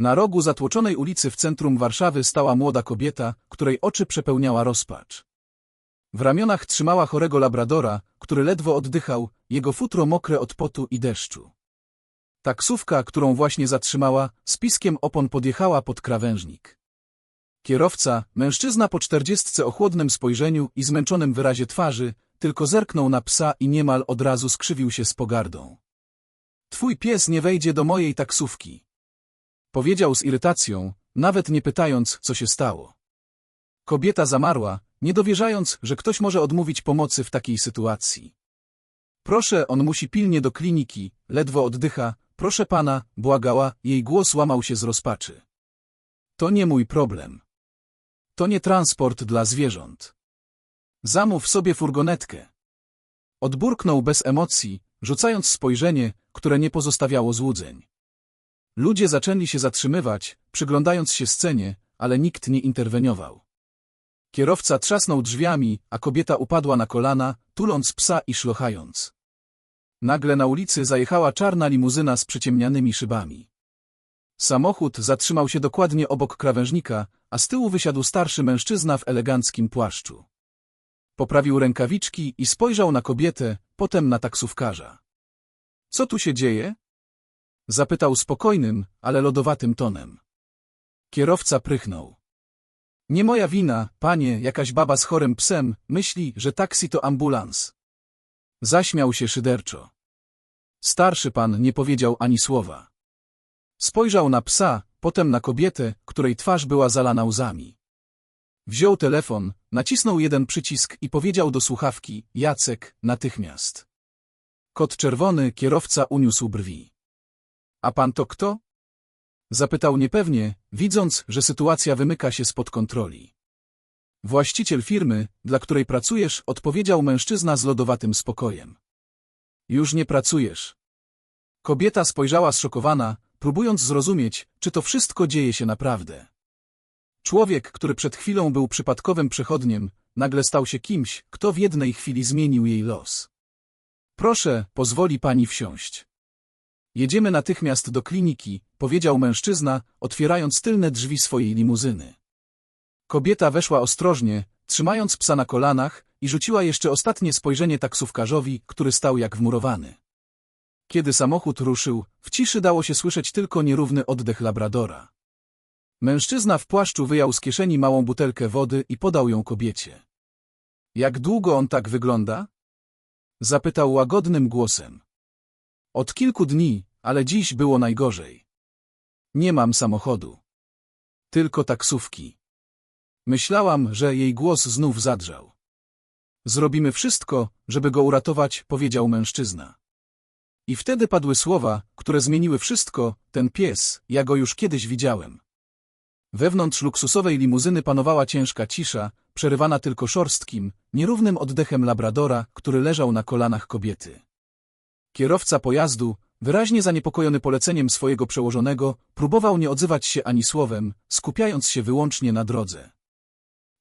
Na rogu zatłoczonej ulicy w centrum Warszawy stała młoda kobieta, której oczy przepełniała rozpacz. W ramionach trzymała chorego labradora, który ledwo oddychał, jego futro mokre od potu i deszczu. Taksówka, którą właśnie zatrzymała, z piskiem opon podjechała pod krawężnik. Kierowca, mężczyzna po czterdziestce o chłodnym spojrzeniu i zmęczonym wyrazie twarzy, tylko zerknął na psa i niemal od razu skrzywił się z pogardą. Twój pies nie wejdzie do mojej taksówki. Powiedział z irytacją, nawet nie pytając, co się stało. Kobieta zamarła, nie dowierzając, że ktoś może odmówić pomocy w takiej sytuacji. Proszę, on musi pilnie do kliniki, ledwo oddycha, proszę pana, błagała, jej głos łamał się z rozpaczy. To nie mój problem. To nie transport dla zwierząt. Zamów sobie furgonetkę. Odburknął bez emocji, rzucając spojrzenie, które nie pozostawiało złudzeń. Ludzie zaczęli się zatrzymywać, przyglądając się scenie, ale nikt nie interweniował. Kierowca trzasnął drzwiami, a kobieta upadła na kolana, tuląc psa i szlochając. Nagle na ulicy zajechała czarna limuzyna z przyciemnianymi szybami. Samochód zatrzymał się dokładnie obok krawężnika, a z tyłu wysiadł starszy mężczyzna w eleganckim płaszczu. Poprawił rękawiczki i spojrzał na kobietę, potem na taksówkarza. Co tu się dzieje? Zapytał spokojnym, ale lodowatym tonem. Kierowca prychnął. Nie moja wina, panie, jakaś baba z chorym psem, myśli, że taksi to ambulans. Zaśmiał się szyderczo. Starszy pan nie powiedział ani słowa. Spojrzał na psa, potem na kobietę, której twarz była zalana łzami. Wziął telefon, nacisnął jeden przycisk i powiedział do słuchawki, Jacek, natychmiast. Kot czerwony, kierowca uniósł brwi. A pan to kto? Zapytał niepewnie, widząc, że sytuacja wymyka się spod kontroli. Właściciel firmy, dla której pracujesz, odpowiedział mężczyzna z lodowatym spokojem. Już nie pracujesz. Kobieta spojrzała zszokowana, próbując zrozumieć, czy to wszystko dzieje się naprawdę. Człowiek, który przed chwilą był przypadkowym przechodniem, nagle stał się kimś, kto w jednej chwili zmienił jej los. Proszę, pozwoli pani wsiąść. Jedziemy natychmiast do kliniki, powiedział mężczyzna, otwierając tylne drzwi swojej limuzyny. Kobieta weszła ostrożnie, trzymając psa na kolanach i rzuciła jeszcze ostatnie spojrzenie taksówkarzowi, który stał jak wmurowany. Kiedy samochód ruszył, w ciszy dało się słyszeć tylko nierówny oddech labradora. Mężczyzna w płaszczu wyjął z kieszeni małą butelkę wody i podał ją kobiecie. Jak długo on tak wygląda? Zapytał łagodnym głosem. Od kilku dni, ale dziś było najgorzej. Nie mam samochodu. Tylko taksówki. Myślałam, że jej głos znów zadrżał. Zrobimy wszystko, żeby go uratować, powiedział mężczyzna. I wtedy padły słowa, które zmieniły wszystko, ten pies, ja go już kiedyś widziałem. Wewnątrz luksusowej limuzyny panowała ciężka cisza, przerywana tylko szorstkim, nierównym oddechem labradora, który leżał na kolanach kobiety. Kierowca pojazdu, wyraźnie zaniepokojony poleceniem swojego przełożonego, próbował nie odzywać się ani słowem, skupiając się wyłącznie na drodze.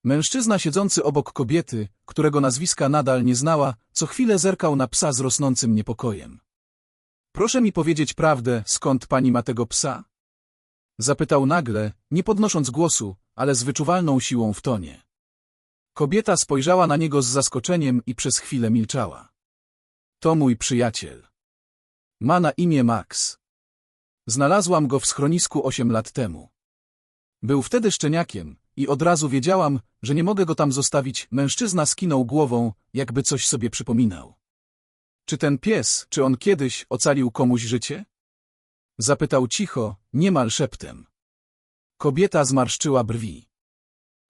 Mężczyzna siedzący obok kobiety, którego nazwiska nadal nie znała, co chwilę zerkał na psa z rosnącym niepokojem. Proszę mi powiedzieć prawdę, skąd pani ma tego psa? Zapytał nagle, nie podnosząc głosu, ale z wyczuwalną siłą w tonie. Kobieta spojrzała na niego z zaskoczeniem i przez chwilę milczała. To mój przyjaciel. Ma na imię Max. Znalazłam go w schronisku osiem lat temu. Był wtedy szczeniakiem i od razu wiedziałam, że nie mogę go tam zostawić. Mężczyzna skinął głową, jakby coś sobie przypominał. Czy ten pies, czy on kiedyś ocalił komuś życie? Zapytał cicho, niemal szeptem. Kobieta zmarszczyła brwi.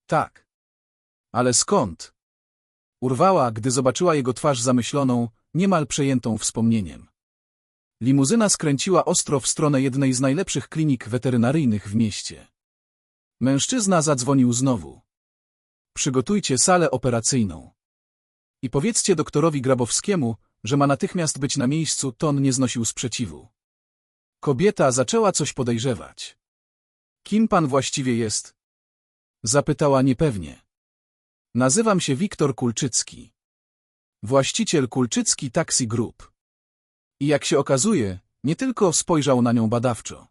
Tak. Ale skąd? Urwała, gdy zobaczyła jego twarz zamyśloną, niemal przejętą wspomnieniem. Limuzyna skręciła ostro w stronę jednej z najlepszych klinik weterynaryjnych w mieście. Mężczyzna zadzwonił znowu. Przygotujcie salę operacyjną. I powiedzcie doktorowi Grabowskiemu, że ma natychmiast być na miejscu, ton nie znosił sprzeciwu. Kobieta zaczęła coś podejrzewać. Kim pan właściwie jest? Zapytała niepewnie. Nazywam się Wiktor Kulczycki. Właściciel Kulczycki Taxi Group. I jak się okazuje, nie tylko spojrzał na nią badawczo.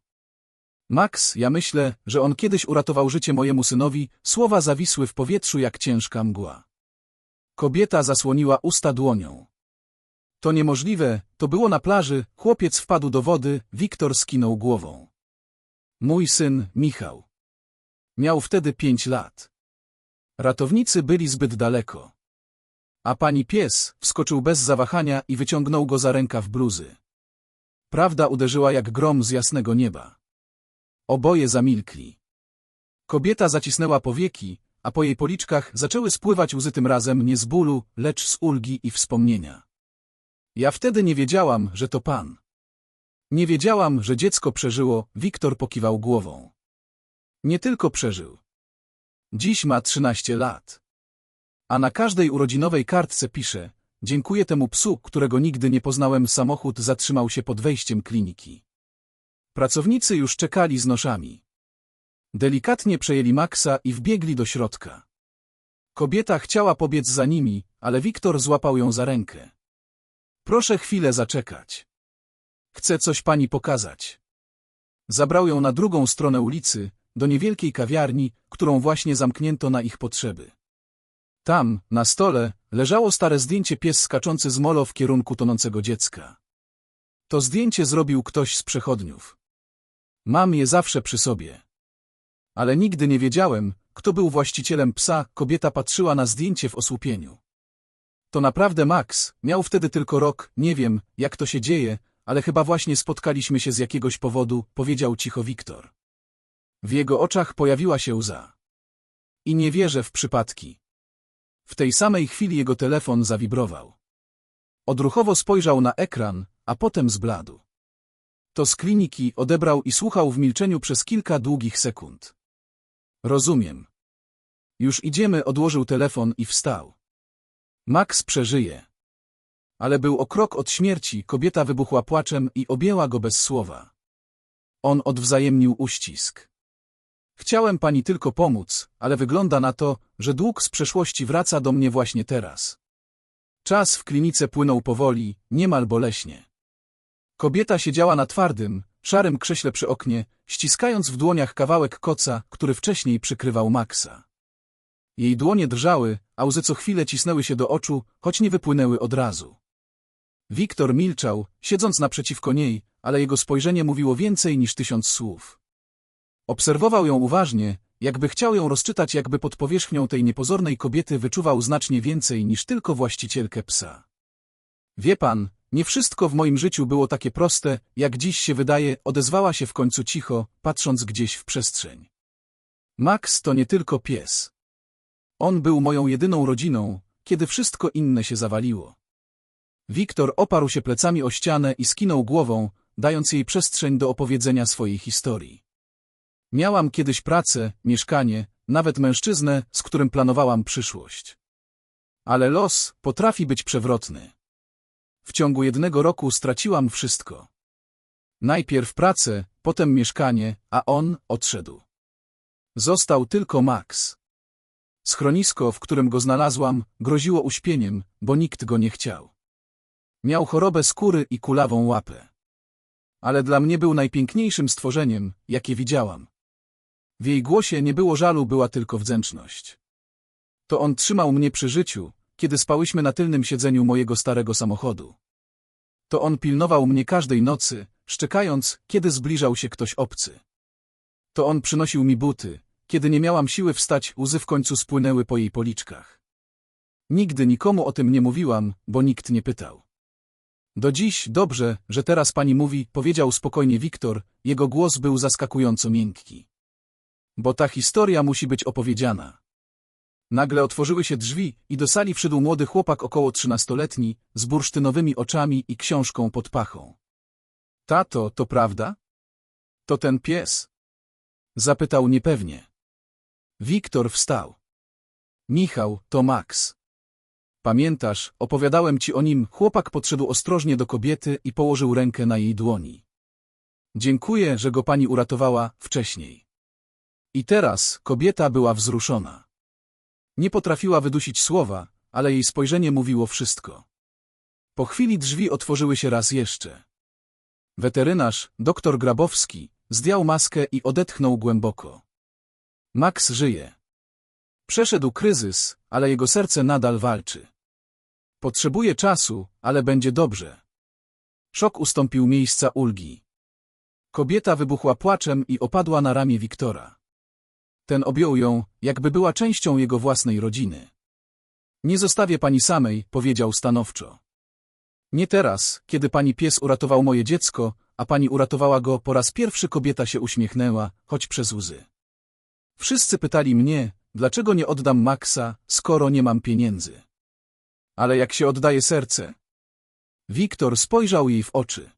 Max, ja myślę, że on kiedyś uratował życie mojemu synowi, słowa zawisły w powietrzu jak ciężka mgła. Kobieta zasłoniła usta dłonią. To niemożliwe, to było na plaży, chłopiec wpadł do wody, Wiktor skinął głową. Mój syn, Michał. Miał wtedy pięć lat. Ratownicy byli zbyt daleko. A pani pies wskoczył bez zawahania i wyciągnął go za rękaw bluzy. Prawda uderzyła jak grom z jasnego nieba. Oboje zamilkli. Kobieta zacisnęła powieki, a po jej policzkach zaczęły spływać łzy tym razem nie z bólu, lecz z ulgi i wspomnienia. Ja wtedy nie wiedziałam, że to pan. Nie wiedziałam, że dziecko przeżyło, Wiktor pokiwał głową. Nie tylko przeżył. Dziś ma 13 lat. A na każdej urodzinowej kartce pisze, dziękuję temu psu, którego nigdy nie poznałem, samochód zatrzymał się pod wejściem kliniki. Pracownicy już czekali z noszami. Delikatnie przejęli Maxa i wbiegli do środka. Kobieta chciała pobiec za nimi, ale Wiktor złapał ją za rękę. Proszę chwilę zaczekać. Chcę coś pani pokazać. Zabrał ją na drugą stronę ulicy, do niewielkiej kawiarni, którą właśnie zamknięto na ich potrzeby. Tam, na stole, leżało stare zdjęcie pies skaczący z molo w kierunku tonącego dziecka. To zdjęcie zrobił ktoś z przechodniów. Mam je zawsze przy sobie. Ale nigdy nie wiedziałem, kto był właścicielem psa, kobieta patrzyła na zdjęcie w osłupieniu. To naprawdę Max, miał wtedy tylko rok, nie wiem, jak to się dzieje, ale chyba właśnie spotkaliśmy się z jakiegoś powodu, powiedział cicho Wiktor. W jego oczach pojawiła się łza. I nie wierzę w przypadki. W tej samej chwili jego telefon zawibrował. Odruchowo spojrzał na ekran, a potem zbladł. To z kliniki odebrał i słuchał w milczeniu przez kilka długich sekund. Rozumiem. Już idziemy, odłożył telefon i wstał. Max przeżyje. Ale był o krok od śmierci, kobieta wybuchła płaczem i objęła go bez słowa. On odwzajemnił uścisk. Chciałem pani tylko pomóc, ale wygląda na to, że dług z przeszłości wraca do mnie właśnie teraz. Czas w klinice płynął powoli, niemal boleśnie. Kobieta siedziała na twardym, szarym krześle przy oknie, ściskając w dłoniach kawałek koca, który wcześniej przykrywał Maxa. Jej dłonie drżały, a łzy co chwilę cisnęły się do oczu, choć nie wypłynęły od razu. Wiktor milczał, siedząc naprzeciwko niej, ale jego spojrzenie mówiło więcej niż tysiąc słów. Obserwował ją uważnie, jakby chciał ją rozczytać, jakby pod powierzchnią tej niepozornej kobiety wyczuwał znacznie więcej niż tylko właścicielkę psa. Wie pan, nie wszystko w moim życiu było takie proste, jak dziś się wydaje, odezwała się w końcu cicho, patrząc gdzieś w przestrzeń. Max to nie tylko pies. On był moją jedyną rodziną, kiedy wszystko inne się zawaliło. Wiktor oparł się plecami o ścianę i skinął głową, dając jej przestrzeń do opowiedzenia swojej historii. Miałam kiedyś pracę, mieszkanie, nawet mężczyznę, z którym planowałam przyszłość. Ale los potrafi być przewrotny. W ciągu jednego roku straciłam wszystko. Najpierw pracę, potem mieszkanie, a on odszedł. Został tylko Max. Schronisko, w którym go znalazłam, groziło uśpieniem, bo nikt go nie chciał. Miał chorobę skóry i kulawą łapę. Ale dla mnie był najpiękniejszym stworzeniem, jakie widziałam. W jej głosie nie było żalu, była tylko wdzięczność. To on trzymał mnie przy życiu, kiedy spałyśmy na tylnym siedzeniu mojego starego samochodu. To on pilnował mnie każdej nocy, szczekając, kiedy zbliżał się ktoś obcy. To on przynosił mi buty, kiedy nie miałam siły wstać, łzy w końcu spłynęły po jej policzkach. Nigdy nikomu o tym nie mówiłam, bo nikt nie pytał. Do dziś dobrze, że teraz pani mówi, powiedział spokojnie Wiktor, jego głos był zaskakująco miękki. Bo ta historia musi być opowiedziana. Nagle otworzyły się drzwi i do sali wszedł młody chłopak około trzynastoletni, z bursztynowymi oczami i książką pod pachą. Tato, to prawda? To ten pies? Zapytał niepewnie. Wiktor wstał. Michał, to Max. Pamiętasz, opowiadałem ci o nim, chłopak podszedł ostrożnie do kobiety i położył rękę na jej dłoni. Dziękuję, że go pani uratowała wcześniej. I teraz kobieta była wzruszona. Nie potrafiła wydusić słowa, ale jej spojrzenie mówiło wszystko. Po chwili drzwi otworzyły się raz jeszcze. Weterynarz, doktor Grabowski, zdjął maskę i odetchnął głęboko. Max żyje. Przeszedł kryzys, ale jego serce nadal walczy. Potrzebuje czasu, ale będzie dobrze. Szok ustąpił miejsca ulgi. Kobieta wybuchła płaczem i opadła na ramię Wiktora. Ten objął ją, jakby była częścią jego własnej rodziny. Nie zostawię pani samej, powiedział stanowczo. Nie teraz, kiedy pani pies uratował moje dziecko, a pani uratowała go po raz pierwszy kobieta się uśmiechnęła, choć przez łzy. Wszyscy pytali mnie, dlaczego nie oddam Maxa, skoro nie mam pieniędzy. Ale jak się oddaje serce? Wiktor spojrzał jej w oczy.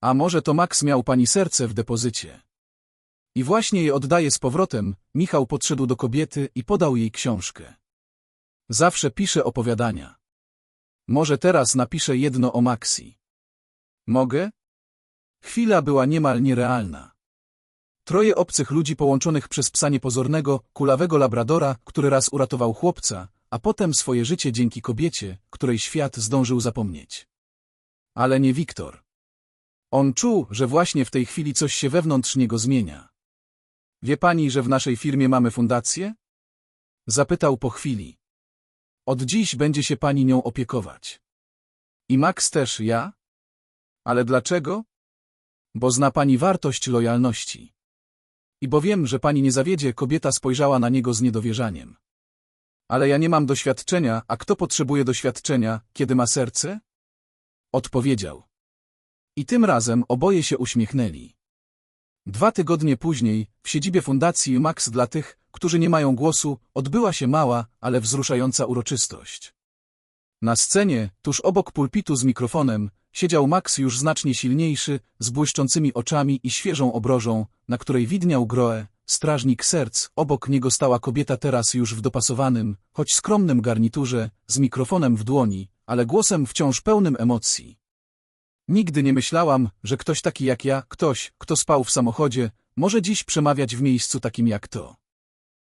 A może to Max miał pani serce w depozycie? I właśnie je oddaje z powrotem, Michał podszedł do kobiety i podał jej książkę. Zawsze pisze opowiadania. Może teraz napiszę jedno o Maxi. Mogę? Chwila była niemal nierealna. Troje obcych ludzi połączonych przez psa niepozornego, kulawego labradora, który raz uratował chłopca, a potem swoje życie dzięki kobiecie, której świat zdążył zapomnieć. Ale nie Wiktor. On czuł, że właśnie w tej chwili coś się wewnątrz niego zmienia. Wie pani, że w naszej firmie mamy fundację? Zapytał po chwili. Od dziś będzie się pani nią opiekować. I Max też ja? Ale dlaczego? Bo zna pani wartość lojalności. I bo wiem, że pani nie zawiedzie, kobieta spojrzała na niego z niedowierzaniem. Ale ja nie mam doświadczenia, a kto potrzebuje doświadczenia, kiedy ma serce? Odpowiedział. I tym razem oboje się uśmiechnęli. Dwa tygodnie później, w siedzibie fundacji Max dla tych, którzy nie mają głosu, odbyła się mała, ale wzruszająca uroczystość. Na scenie, tuż obok pulpitu z mikrofonem, siedział Max już znacznie silniejszy, z błyszczącymi oczami i świeżą obrożą, na której widniał Groe, strażnik serc, obok niego stała kobieta teraz już w dopasowanym, choć skromnym garniturze, z mikrofonem w dłoni, ale głosem wciąż pełnym emocji. Nigdy nie myślałam, że ktoś taki jak ja, ktoś, kto spał w samochodzie, może dziś przemawiać w miejscu takim jak to.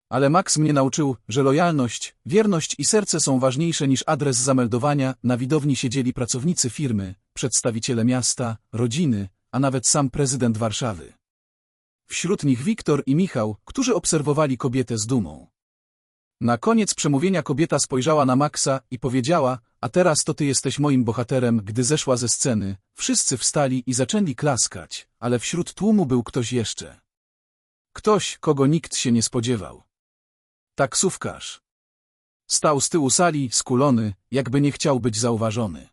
Ale Max mnie nauczył, że lojalność, wierność i serce są ważniejsze niż adres zameldowania. Na widowni siedzieli pracownicy firmy, przedstawiciele miasta, rodziny, a nawet sam prezydent Warszawy. Wśród nich Wiktor i Michał, którzy obserwowali kobietę z dumą. Na koniec przemówienia kobieta spojrzała na Maxa i powiedziała, a teraz to ty jesteś moim bohaterem, gdy zeszła ze sceny. Wszyscy wstali i zaczęli klaskać, ale wśród tłumu był ktoś jeszcze. Ktoś, kogo nikt się nie spodziewał. Taksówkarz. Stał z tyłu sali, skulony, jakby nie chciał być zauważony.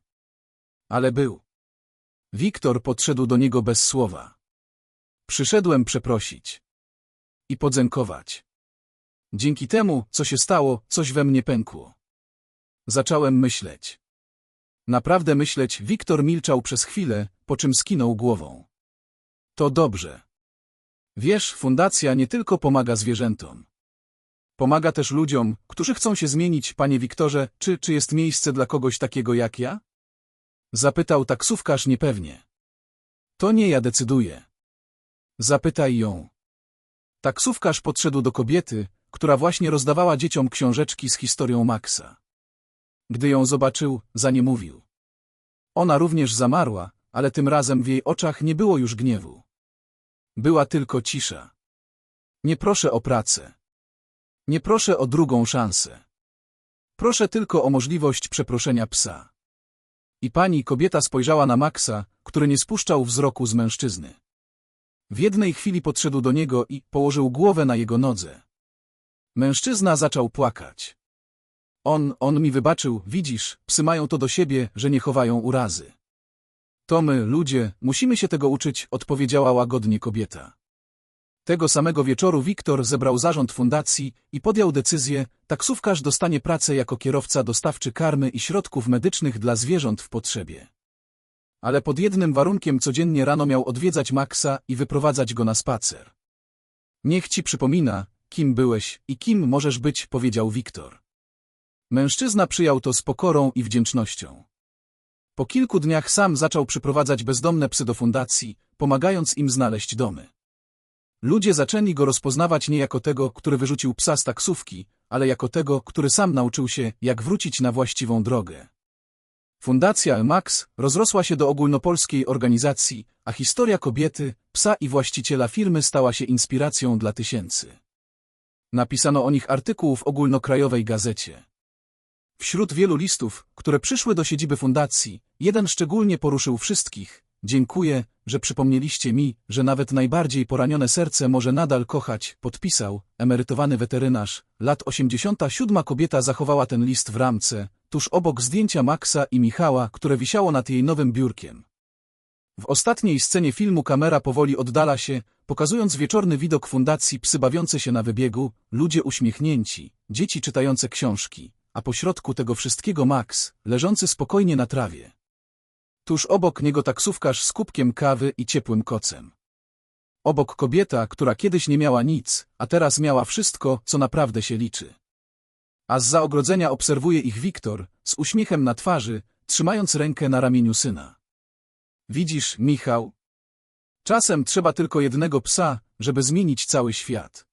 Ale był. Wiktor podszedł do niego bez słowa. Przyszedłem przeprosić. I podziękować. Dzięki temu, co się stało, coś we mnie pękło. Zacząłem myśleć. Naprawdę myśleć, Wiktor milczał przez chwilę, po czym skinął głową. To dobrze. Wiesz, fundacja nie tylko pomaga zwierzętom. Pomaga też ludziom, którzy chcą się zmienić, panie Wiktorze, czy, czy jest miejsce dla kogoś takiego jak ja? Zapytał taksówkarz niepewnie. To nie ja decyduję. Zapytaj ją. Taksówkarz podszedł do kobiety, która właśnie rozdawała dzieciom książeczki z historią Maxa. Gdy ją zobaczył, zaniemówił. Ona również zamarła, ale tym razem w jej oczach nie było już gniewu. Była tylko cisza. Nie proszę o pracę. Nie proszę o drugą szansę. Proszę tylko o możliwość przeproszenia psa. I pani kobieta spojrzała na Maxa, który nie spuszczał wzroku z mężczyzny. W jednej chwili podszedł do niego i położył głowę na jego nodze. Mężczyzna zaczął płakać. On, on mi wybaczył, widzisz, psy mają to do siebie, że nie chowają urazy. To my, ludzie, musimy się tego uczyć, odpowiedziała łagodnie kobieta. Tego samego wieczoru Wiktor zebrał zarząd fundacji i podjął decyzję, taksówkarz dostanie pracę jako kierowca dostawczy karmy i środków medycznych dla zwierząt w potrzebie. Ale pod jednym warunkiem codziennie rano miał odwiedzać Maxa i wyprowadzać go na spacer. Niech ci przypomina, kim byłeś i kim możesz być, powiedział Wiktor. Mężczyzna przyjął to z pokorą i wdzięcznością. Po kilku dniach sam zaczął przyprowadzać bezdomne psy do fundacji, pomagając im znaleźć domy. Ludzie zaczęli go rozpoznawać nie jako tego, który wyrzucił psa z taksówki, ale jako tego, który sam nauczył się, jak wrócić na właściwą drogę. Fundacja Max rozrosła się do ogólnopolskiej organizacji, a historia kobiety, psa i właściciela firmy stała się inspiracją dla tysięcy. Napisano o nich artykuł w ogólnokrajowej gazecie. Wśród wielu listów, które przyszły do siedziby fundacji, jeden szczególnie poruszył wszystkich. Dziękuję, że przypomnieliście mi, że nawet najbardziej poranione serce może nadal kochać, podpisał emerytowany weterynarz. Lat 87 kobieta zachowała ten list w ramce, tuż obok zdjęcia Maxa i Michała, które wisiało nad jej nowym biurkiem. W ostatniej scenie filmu kamera powoli oddala się, pokazując wieczorny widok fundacji psy bawiące się na wybiegu, ludzie uśmiechnięci, dzieci czytające książki, a pośrodku tego wszystkiego Max, leżący spokojnie na trawie. Tuż obok niego taksówkarz z kubkiem kawy i ciepłym kocem. Obok kobieta, która kiedyś nie miała nic, a teraz miała wszystko, co naprawdę się liczy. A z ogrodzenia obserwuje ich Wiktor, z uśmiechem na twarzy, trzymając rękę na ramieniu syna. Widzisz, Michał? Czasem trzeba tylko jednego psa, żeby zmienić cały świat.